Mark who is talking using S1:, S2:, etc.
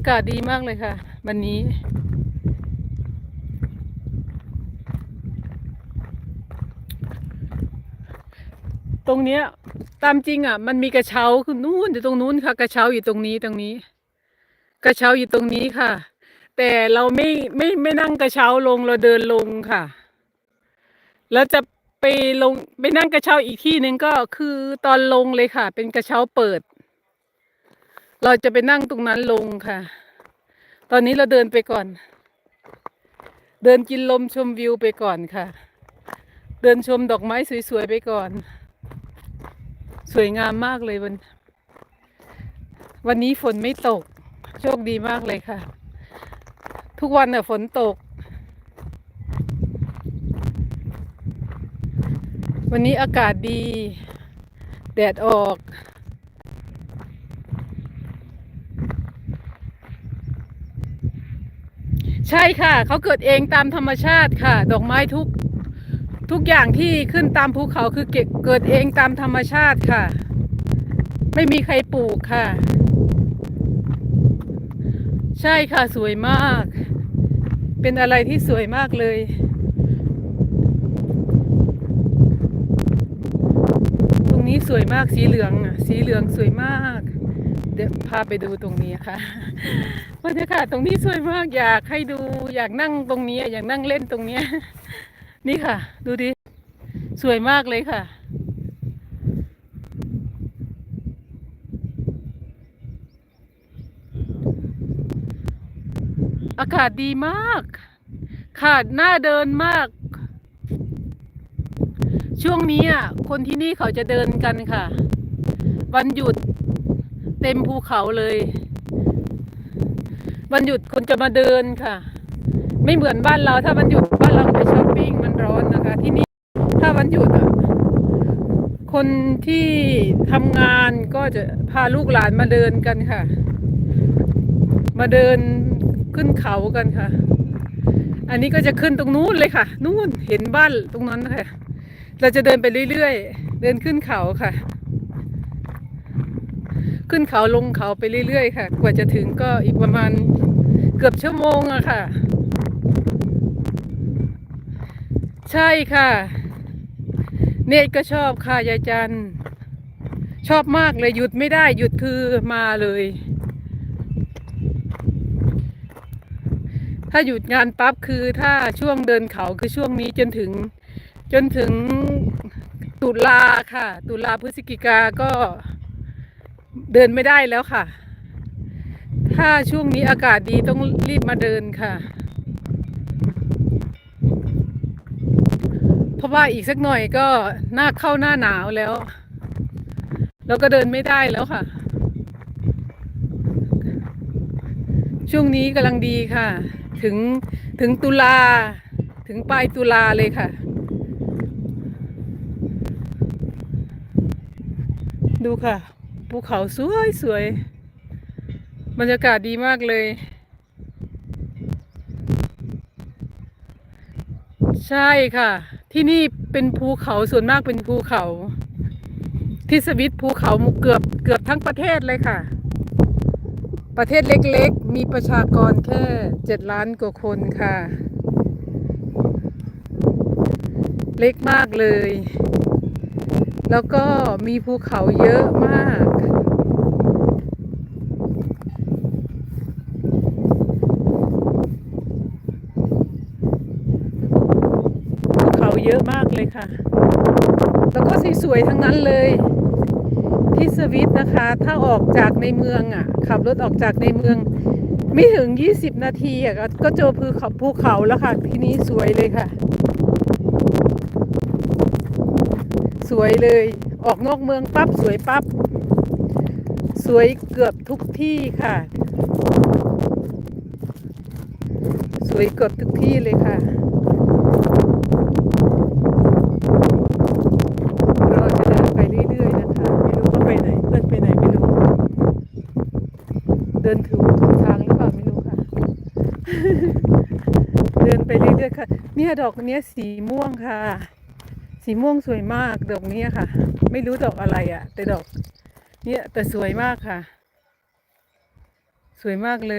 S1: อากาศดีมากเลยค่ะ วันนี้ ตรงเนี้ย ตามจริงอะ มันมีกระเช้าคือนู่นอยู่ตรงนู้นค่ะ กระเช้าอยู่ตรงนี้ตรงนี้ กระเช้าอยู่ตรงนี้ค่ะ แต่เราไม่ไม่ไม่นั่งกระเช้าลงเราเดินลงค่ะ แล้วจะไปลงไปนั่งกระเช้าอีกที่หนึ่งก็คือตอนลงเลยค่ะ เป็นกระเช้าเปิด เราจะไปนั่งตรงนั้นลงค่ะ ตอนนี้เราเดินไปก่อน เดินกินลมชมวิวไปก่อนค่ะ เดินชมดอกไม้สวยๆไปก่อน สวยงามมากเลยวัน วันนี้ฝนไม่ตก โชคดีมากเลยค่ะ ทุกวันน่ะฝนตก วันนี้อากาศดี แดดออก ใช่ค่ะ เขาเกิดเองตามธรรมชาติค่ะ ดอกไม้ทุกทุกอย่างที่ขึ้นตามภูเขาคือเกเกิดเองตามธรรมชาติค่ะ ไม่มีใครปลูกค่ะ ใช่ค่ะสวยมาก เป็นอะไรที่สวยมากเลย ตรงนี้สวยมากสีเหลืองสีเหลืองสวยมาก เดี๋ยวพาไปดูตรงนี้ค่ะบรรยากาศตรงนี้สวยมากอยากให้ดูอยากนั่งตรงนี้ อยากนั่งเล่นตรงนี้ นี่ค่ะ ดูดิ สวยมากเลยค่ะ อากาศดีมากค่ะน่าเดินมาก ช่วงนี้อะคนที่นี่เขาจะเดินกันค่ะ วันหยุด เต็มภูเขาเลย วันหยุดคนจะมาเดินค่ะ ไม่เหมือนบ้านเราถ้าวันหยุดบ้านเราไปช้อปปิ้งมันร้อนนะคะ ที่นี่ถ้าวันหยุดอะคนที่ทำงานก็จะพาลูกหลานมาเดินกันค่ะ มาเดินขึ้นเขากันค่ะ อันนี้ก็จะขึ้นตรงนู้นเลยค่ะ นู่นเห็นบ้านตรงนั้นค่ะ เราจะเดินไปเรื่อยๆ เดินขึ้นเขาค่ะ ขึ้นเขาลงเขาไปเรื่อยๆ ค่ะ กว่าจะถึงก็อีกประมาณเกือบชั่วโมงอะค่ะ ใช่ค่ะ เนตก็ชอบค่ะยายจันชอบมากเลยหยุดไม่ได้หยุดคือมาเลย ถ้าหยุดงานปั๊บคือถ้าช่วงเดินเขาคือช่วงนี้จนถึง จนถึงตุลาค่ะ ตุลาพฤศจิกาก็ เดินไม่ได้แล้วค่ะ ถ้าช่วงนี้อากาศดีต้องรีบมาเดินค่ะ เพราะว่าอีกสักหน่อยก็หน้าเข้าหน้าหนาวแล้ว แล้วก็เดินไม่ได้แล้วค่ะ ช่วงนี้กำลังดีค่ะ ถึงถึงตุลาถึงปลายตุลาเลยค่ะดูค่ะ ภูเขาสวยสวยบรรยากาศดีมากเลย ใช่ค่ะ ที่นี่เป็นภูเขาส่วนมากเป็นภูเขา ที่สวิตภูเขาเกือบเกือบทั้งประเทศเลยค่ะ ประเทศเล็กๆ มีประชากรแค่เจ็ดล้านกว่าคนค่ะ เล็กมากเลย แล้วก็มีภูเขาเยอะมาก ภูเขาเยอะมากเลยค่ะ แล้วก็สวยๆทั้งนั้นเลย ที่สวิตนะคะ ถ้าออกจากในเมืองอะ ขับรถออกจากในเมือง ไม่ถึง 20 นาทีอะก็เจอภูเขาภูเขาแล้วค่ะ ที่นี้สวยเลยค่ะ สวยเลย ออกนอกเมืองปั๊บสวยปั๊บ สวยเกือบทุกที่ค่ะ สวยเกือบทุกที่เลยค่ะเราจะเดินไปเรื่อยๆนะเธอไม่รู้ว่าไปไหนเดินไปไหนไม่รู้เดินถูกถูกทางหรือเปล่าไม่รู้ค่ะ เดินไปเรื่อยๆค่ะ เนี่ยดอกเนี้ยสีม่วงค่ะ สีม่วงสวยมากดอกนี้ค่ะ ไม่รู้ดอกอะไรอะ่ะ แต่ดอก เนี่ยแต่สวยมากค่ะ สวยมากเลย